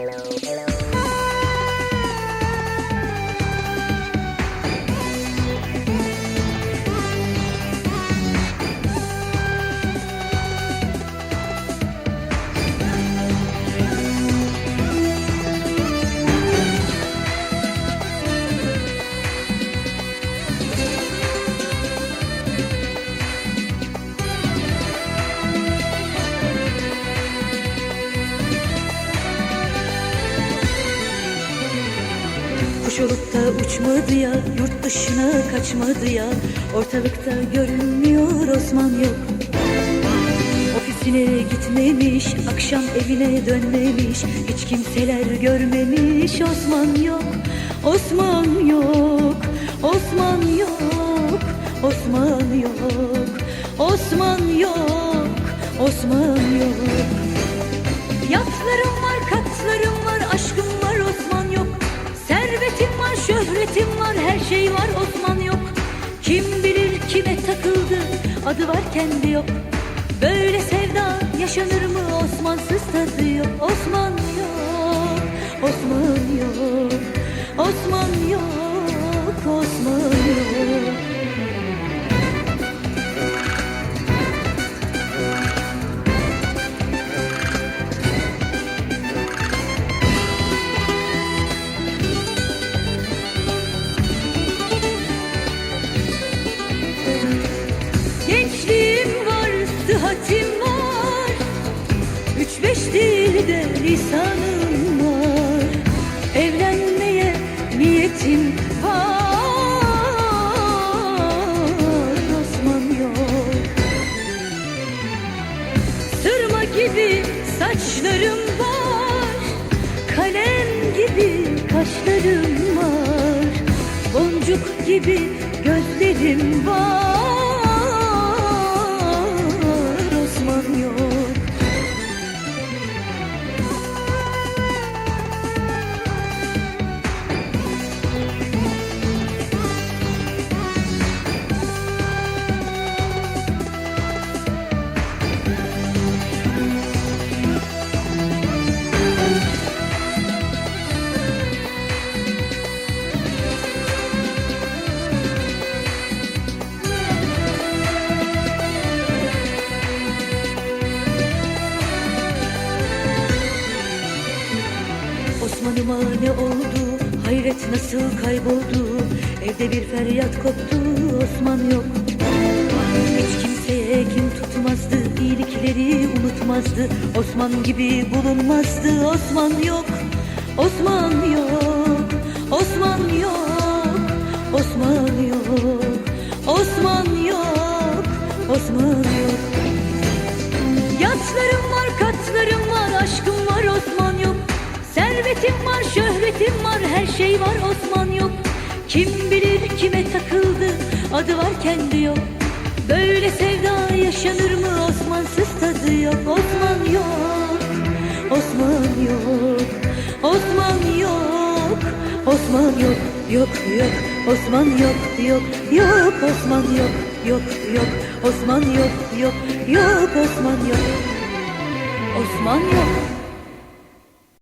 hello, hello. Olup da uçmadı ya, yurt dışına kaçmadı ya. Ortalıkta görünmüyor Osman yok. Ofisine gitmemiş, akşam evine dönmemiş. Hiç kimseler görmemiş Osman yok. Osman yok, Osman yok Osman yok, Osman yok, Osman yok adı var kendi yok. Böyle sevda yaşanır mı Osmansız tadı yok. Osman yok, Osman yok, Osman dilde lisanım var. Evlenmeye niyetim var. Osman yok. Sırma gibi saçlarım var. Kalem gibi kaşlarım var. Boncuk gibi gözlerim var Osman'ıma ne oldu? Hayret nasıl kayboldu? Evde bir feryat koptu, Osman yok. Hiç kimseye kim tutmazdı, iyilikleri unutmazdı. Osman gibi bulunmazdı, Osman yok. Osman yok, Osman yok, Osman yok, Osman yok, Osman yok. Var, şöhretim var, her şey var, Osman yok. Kim bilir kime takıldı, adı var kendi yok. Böyle sevda yaşanır mı, Osmansız tadı yok, Osman yok. Osman yok, Osman yok, Osman yok, yok yok, Osman yok, yok yok, Osman yok, yok yok, Osman yok, yok yok, Osman yok, Osman yok.